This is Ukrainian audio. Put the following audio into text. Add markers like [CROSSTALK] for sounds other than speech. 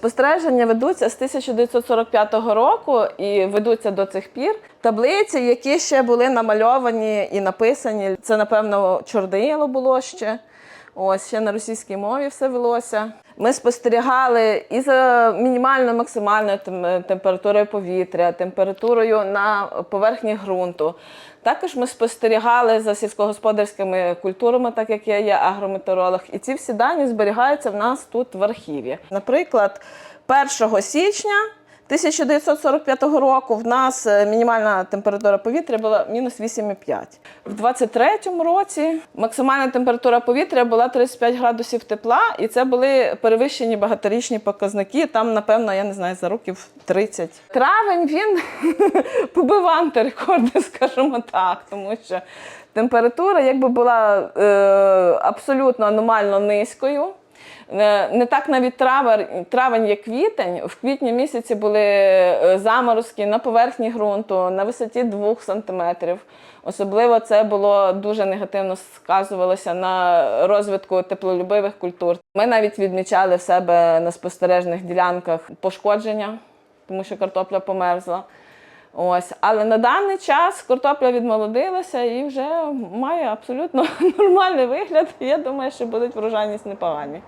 Спостереження ведуться з 1945 року і ведуться до цих пір. Таблиці, які ще були намальовані і написані, це, напевно, чорнило було ще. Ось ще на російській мові все велося. Ми спостерігали і за мінімальною максимальною температурою повітря, температурою на поверхні ґрунту. Також ми спостерігали за сільськогосподарськими культурами, так як я є агрометеоролог. І ці всі дані зберігаються в нас тут в архіві. Наприклад, 1 січня 1945 року в нас е, мінімальна температура повітря була мінус 8,5. В 23-му році максимальна температура повітря була 35 градусів тепла, і це були перевищені багаторічні показники. Там, напевно, я не знаю, за років 30. Травень він [LAUGHS] побив антирекорди, [LAUGHS] скажімо так, тому що температура якби була е, абсолютно аномально низькою. Не, не так навіть травень, травень як квітень. В квітні місяці були е, заморозки на поверхні ґрунту на висоті 2 сантиметрів. Особливо це було дуже негативно сказувалося на розвитку теплолюбивих культур. Ми навіть відмічали в себе на спостережних ділянках пошкодження, тому що картопля померзла. Ось, але на даний час картопля відмолодилася і вже має абсолютно [LAUGHS] нормальний вигляд. Я думаю, що будуть врожайність непогані.